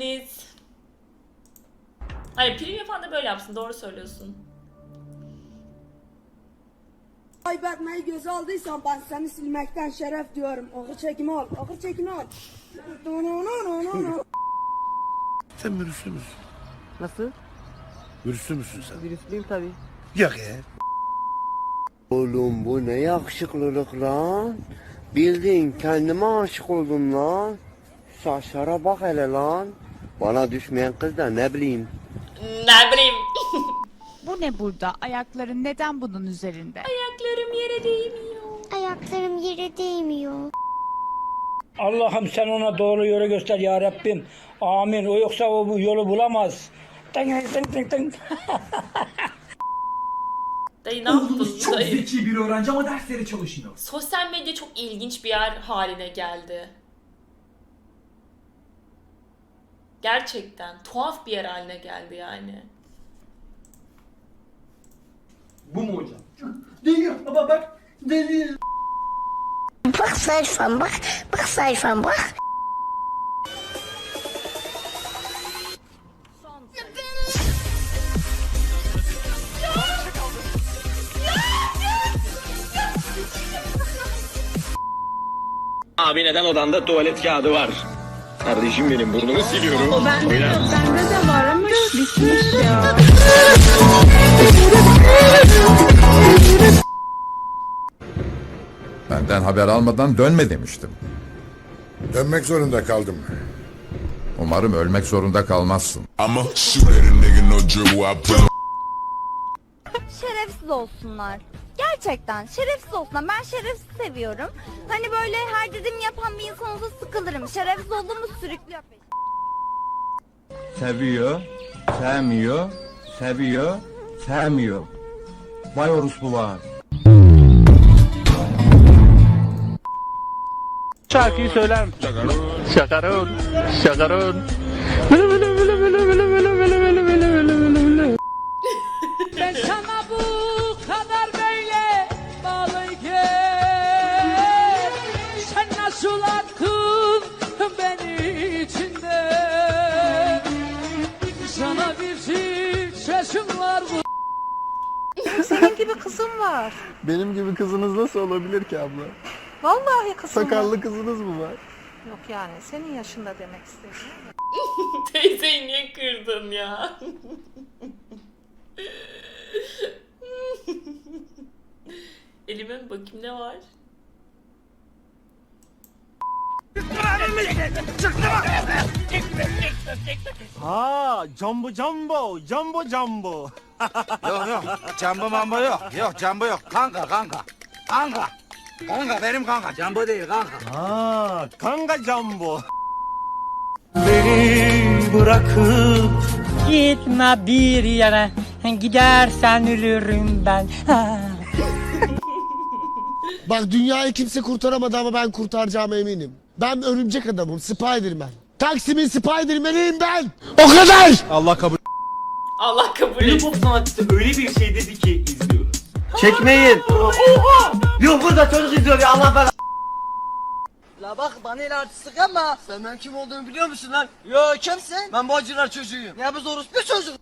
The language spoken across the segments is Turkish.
Deniz. Hayır prim yapan da böyle yapsın doğru söylüyorsun. Kaybetmeyi göze aldıysan ben seni silmekten şeref diyorum. Ağır çekimi al, ağır çekimi al. Sen virüslü müsün? Nasıl? Virüslü müsün sen? Virüslüyüm tabii. Yok ya. Oğlum bu ne yakışıklılık lan. Bildiğin kendime aşık oldum lan. Saçlara bak hele lan. Bana düşmeyen kız da ne bileyim. Ne bileyim. Bu ne burada? Ayakların neden bunun üzerinde? Ayaklarım yere değmiyor. Ayaklarım yere değmiyor. Allah'ım sen ona doğru yolu göster ya Rabbim. Amin. O yoksa o bu yolu bulamaz. Tın tın tın tın. Dayı ne yaptın Çok dayı? zeki bir öğrenci ama dersleri çalışmıyor. Sosyal medya çok ilginç bir yer haline geldi. Gerçekten tuhaf bir yer haline geldi yani. Bu mu hocam? Değil baba bak. Değil. Bak sayfam bak. Bak sayfam bak. Abi neden odanda tuvalet kağıdı var? Kardeşim benim burnumu siliyorum. O bende yok, bende de var ama bitmiş ya. Benden haber almadan dönme demiştim. Dönmek zorunda kaldım. Umarım ölmek zorunda kalmazsın. Ama Şerefsiz olsunlar. Gerçekten şerefsiz olsunlar. Ben şerefsiz seviyorum. Hani böyle her dediğimi yapan bir insan olsa sıkılırım. Şerefsiz olduğumu sürüklüyor. Seviyor, sevmiyor, seviyor, sevmiyor. Vay orospu var. Şarkıyı söyler misin? Şakarın, şakarın. Bile Sen nasıl attın beni içinden Sana bir titreşim var bu Senin gibi kızım var. Benim gibi kızınız nasıl olabilir ki abla? Vallahi kızım Sakallı kızınız mı var? Yok yani senin yaşında demek istedim. Teyzeyi niye kırdın ya? Elime mi bakayım ne var? Ha, jumbo jumbo, jumbo jumbo. Yok yok. Cambo mambo yok. Yok cambo yok. Kanka kanka. Kanka. Kanka benim kanka. Cambo değil kanka. Ha, kanga jumbo. Beni bırakıp Gitme bir yere. Gidersen ölürüm ben. Bak dünyayı kimse kurtaramadı ama ben kurtaracağım eminim. Ben örümcek adamım. Spiderman. Taksim'in Spiderman'iyim ben. O kadar. Allah kabul. Allah kabul Benim etsin. pop sanatçısı öyle bir şey dedi ki izliyoruz. Çekmeyin. Yok burada çocuk izliyor ya Allah ben. La bak bana el artistik ama sen ben kim olduğumu biliyor musun lan? Yo kimsin? Ben Bağcılar çocuğuyum. Ya biz orospu çocuk.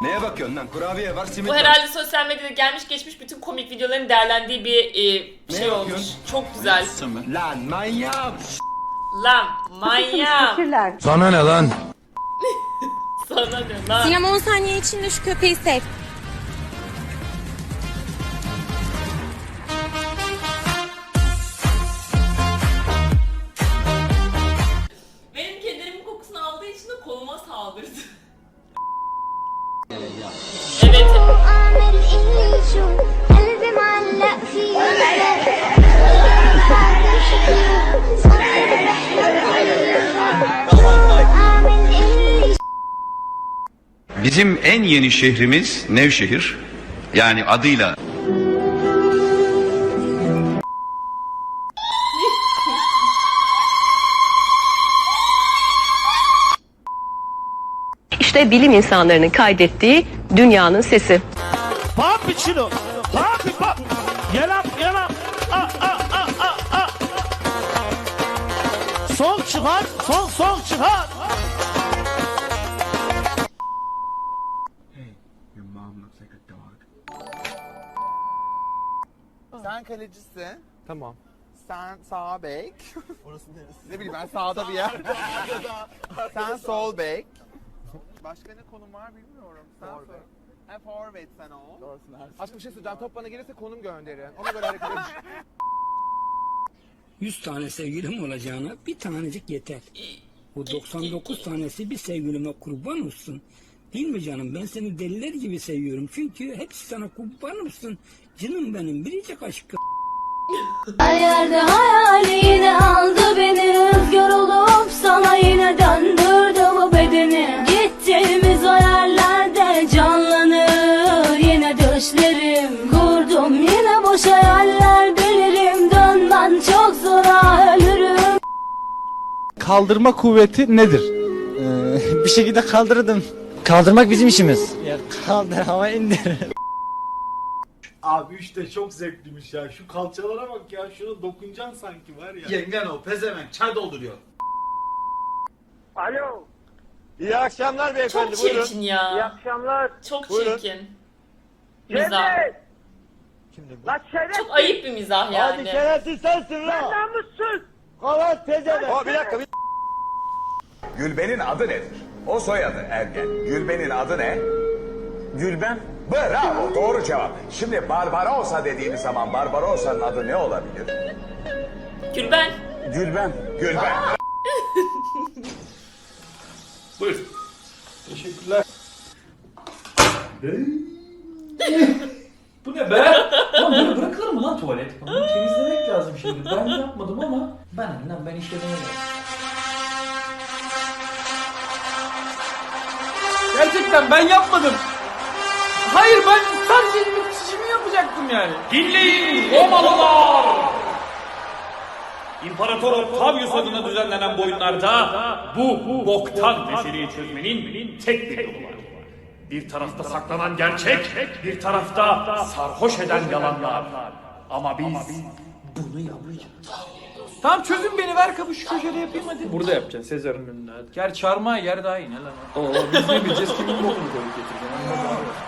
Neye bakıyorsun lan? Kurabiye var, simit Bu herhalde sosyal medyada gelmiş geçmiş bütün komik videoların değerlendiği bir e, şey olmuş. Çok güzel. Lan manyak. Lan manyak. Sana ne lan? Sana ne lan? Sinem 10 saniye içinde şu köpeği sev. Bizim en yeni şehrimiz Nevşehir. Yani adıyla İşte bilim insanlarının kaydettiği dünyanın sesi. Papi çilo. Papi pap. Yelap yelap. A, ah, a, ah, a, ah, a, a. Sol çıkar. Sol sol çıkar. Kalecisin. Tamam. Sen sağ bek. Orası neresi? Ne bileyim ben sağda bir yer. sen sol bek. Başka ne konum var bilmiyorum. Sen forvet. Ha forvet sen o. Doğrusun Aşkım bir şey söyleyeceğim. Top bana gelirse konum gönderin. Ona göre hareket edin. 100 tane sevgilim olacağına bir tanecik yeter. Bu 99 tanesi bir sevgilime kurban olsun. Değil mi canım? Ben seni deliler gibi seviyorum. Çünkü hepsi sana kurban olsun. Canım benim biricik aşkım. Her yerde hayali yine aldı beni Rüzgar olup sana yine döndürdü bu bedeni Gittiğimiz o yerlerde canlanır yine düşlerim Kurdum yine boş hayaller bilirim Dönmen çok zora ölürüm Kaldırma kuvveti nedir? Ee, bir şekilde kaldırdım. Kaldırmak bizim işimiz. Ya kaldır ama indir. Abi işte çok zevkliymiş ya. Şu kalçalara bak ya. Şuna dokunacaksın sanki var ya. Yengen o pezevenk. Çay dolduruyor. Alo. İyi akşamlar Çok çirkin ya. İyi akşamlar. Çok çirkin. Mizah. Lan şeref. Çok ayıp bir mizah yani. şerefsiz sensin lan. Namussuz. Kavat pezevenk. Aa, bir dakika bir Gülben'in adı nedir? O soyadı Ergen. Gülben'in adı ne? Gülben. Bravo doğru cevap. Şimdi Barbarossa dediğimiz zaman Barbarossa'nın adı ne olabilir? Gülben. Gülben. Gülben. Buyur. Teşekkürler. Bu ne be? Lan böyle bırakılır mı lan tuvalet? Bunu temizlemek lazım şimdi. Ben yapmadım ama ben lan ben işledim Gerçekten ben yapmadım. Hayır ben sadece işimi yapacaktım yani. Dinleyin Romalılar! İmparator Octavius adına düzenlenen bu oyunlarda bu boktan meseleyi çözmenin tek bir yolu var. Bir tarafta saklanan gerçek, bir tarafta sarhoş eden yalanlar. Ama biz bunu yapacağız. Tamam çözün beni ver kapı şu köşede yapayım hadi. Burada yapacaksın Sezar'ın önünde hadi. Gerçi çarmıha yer daha iyi ne lan? Oo biz ne bileceğiz kimin bokunu koyup getireceğim.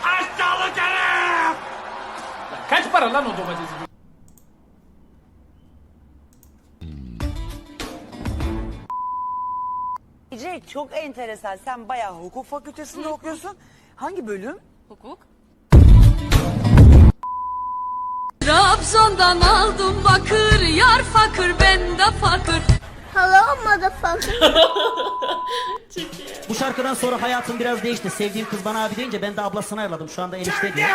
Aşağılık herif! Kaç para lan o domatesi? Cenk çok enteresan. Sen bayağı hukuk fakültesinde okuyorsun. Hangi bölüm? Hukuk. Trabzon'dan aldım bakır Yar fakir ben de fakir Hello motherfucker Bu şarkıdan sonra hayatım biraz değişti. Sevdiğim kız bana abi deyince ben de ablasını ayarladım. Şu anda enişte diyor.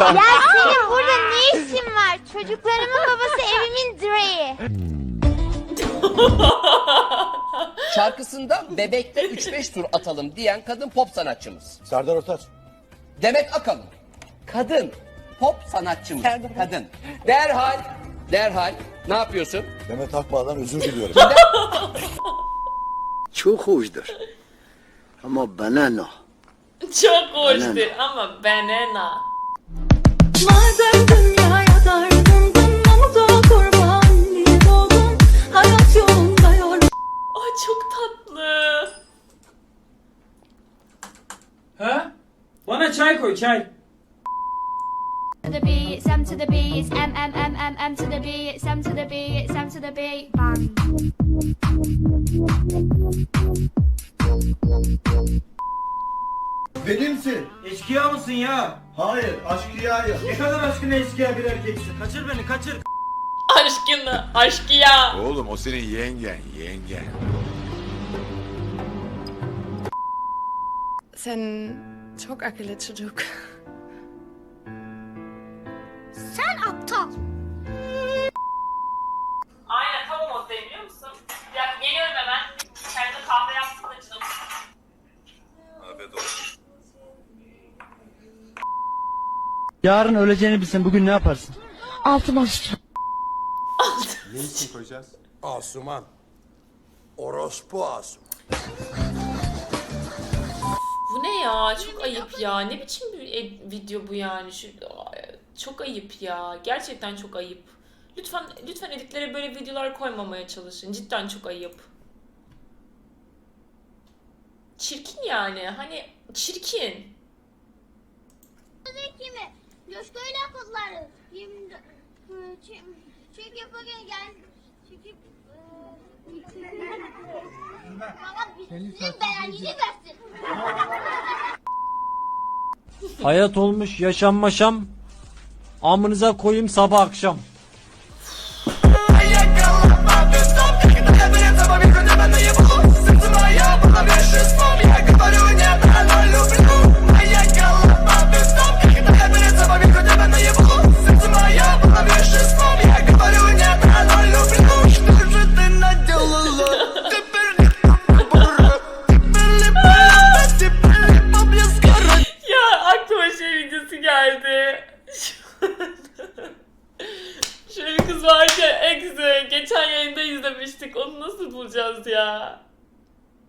Ya senin burada ne işin var Çocuklarımın babası evimin direği Şarkısında bebekte 3-5 tur atalım diyen kadın pop sanatçımız. Serdar Ortaç. Demet Akalın. Kadın. Pop sanatçımız. Kadın. Derhal. Derhal. Ne yapıyorsun? Demet Akbağ'dan özür diliyorum. Çok hoşdur. Ama bana ne? Çok hoştur ama banana. Ha? Bana çay koy çay. to the B, Sam to the B, it's M M M M M to the B, it's M to the B, it's M to the B. Bang. Benimsin. Eşkıya mısın ya? Hayır, aşkıyayım. Ne kadar aşkına eşkıya bir erkeksin. Kaçır beni, kaçır. Aşkını, aşkı ya. Oğlum o senin yengen, yengen. Sen çok akıllı çocuk. Yarın öleceğini bilsen bugün ne yaparsın? Altıma sıçacağım. Ne isim koyacağız? Asuman. Orospu Asuman. Bu ne ya çok ayıp ya. Ne biçim bir ed- video bu yani? Şu çok ayıp ya. Gerçekten çok ayıp. Lütfen lütfen editlere böyle videolar koymamaya çalışın. Cidden çok ayıp. Çirkin yani. Hani çirkin. kimi? Coşkuyla kutlarız. Çünkü bugün gel çünkü versin. Hayat olmuş yaşam maşam. Amınıza koyayım sabah akşam.